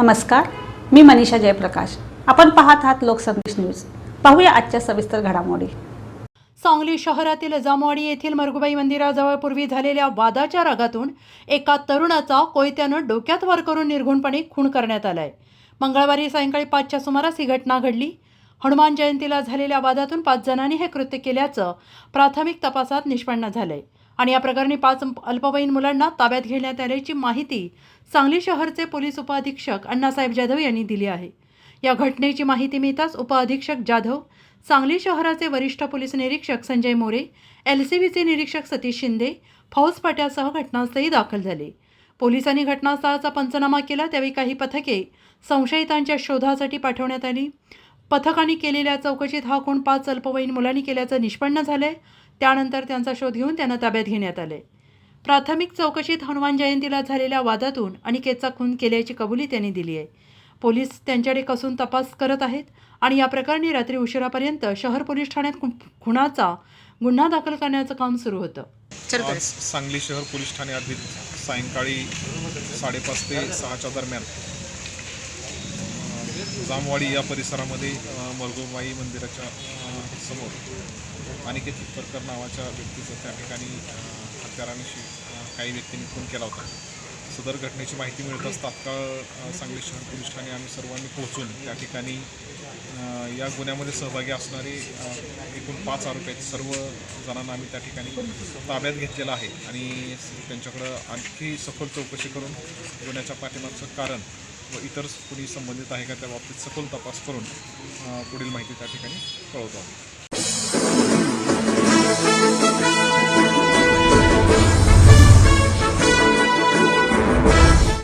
नमस्कार मी मनीषा जयप्रकाश. आपण पाहत आहात लोकसंदेश न्यूज. पाहूया आजच्या सविस्तर घडामोडी. सांगली शहरातील जामवाडी येथील मरगुबाई मंदिराजवळ पूर्वी झालेल्या वादाच्या रागातून एका तरुणाचा कोयत्यानं डोक्यात वर करून निर्घुणपणे खून करण्यात आलाय. मंगळवारी सायंकाळी पाचच्या सुमारास ही घटना घडली. हनुमान जयंतीला झालेल्या वादातून पाच जणांनी हे कृत्य केल्याचं प्राथमिक तपासात निष्पन्न झालंय. आणि या प्रकरणी पाच अल्पवयीन मुलांना ताब्यात घेण्यात आल्याची माहिती सांगली शहरचे पोलीस उपअधीक्षक अण्णासाहेब जाधव यांनी दिली आहे. या घटनेची माहिती मिळताच उपअधीक्षक जाधव सांगली शहराचे वरिष्ठ पोलीस निरीक्षक संजय मोरे एल सी बीचे निरीक्षक सतीश शिंदे फौजपाट्यासह घटनास्थळी दाखल झाले. पोलिसांनी घटनास्थळाचा पंचनामा केला त्यावेळी काही पथके संशयितांच्या शोधासाठी पाठवण्यात आली. पथकाने केलेल्या चौकशीत हा खून पाच अल्पवयीन मुलांनी केल्याचं निष्पन्न झालंय त्यानंतर त्यांचा शोध घेऊन त्यांना ताब्यात घेण्यात आले प्राथमिक चौकशीत हनुमान जयंतीला झालेल्या वादातून अनिकेतचा खून केल्याची कबुली त्यांनी दिली आहे. पोलीस त्यांच्याकडे कसून तपास करत आहेत आणि या प्रकरणी रात्री उशिरापर्यंत शहर पोलीस ठाण्यात खु- खुनाचा गुन्हा दाखल करण्याचं काम सुरू होतं. आज सांगली शहर पोलीस ठाणे हद्दीत सायंकाळी साडेपाच ते सहाच्या दरम्यान जामवाडी या परिसरामध्ये मलगोबाई मरगोबाई मंदिराच्या समोर अनिकेत हिप्परकर नावाच्या व्यक्तीचं त्या ठिकाणी अ, हत्याराने काही व्यक्तींनी खून केला होता. सदर घटनेची माहिती मिळताच तात्काळ सांगली शहर पोलीस ठाणे आम्ही सर्वांनी पोहोचून त्या ठिकाणी या गुन्ह्यामध्ये सहभागी असणारे एकूण पाच आरोपी आहेत. सर्व जणांना आम्ही त्या ठिकाणी ताब्यात घेतलेलं आहे. आणि त्यांच्याकडं आणखी सखोल चौकशी करून गुन्ह्याच्या पाठिंबाचं कारण व इतर कुणी संबंधित आहे का त्या बाबतीत सखोल तपास करून पुढील माहिती त्या ठिकाणी कळवतो आहोत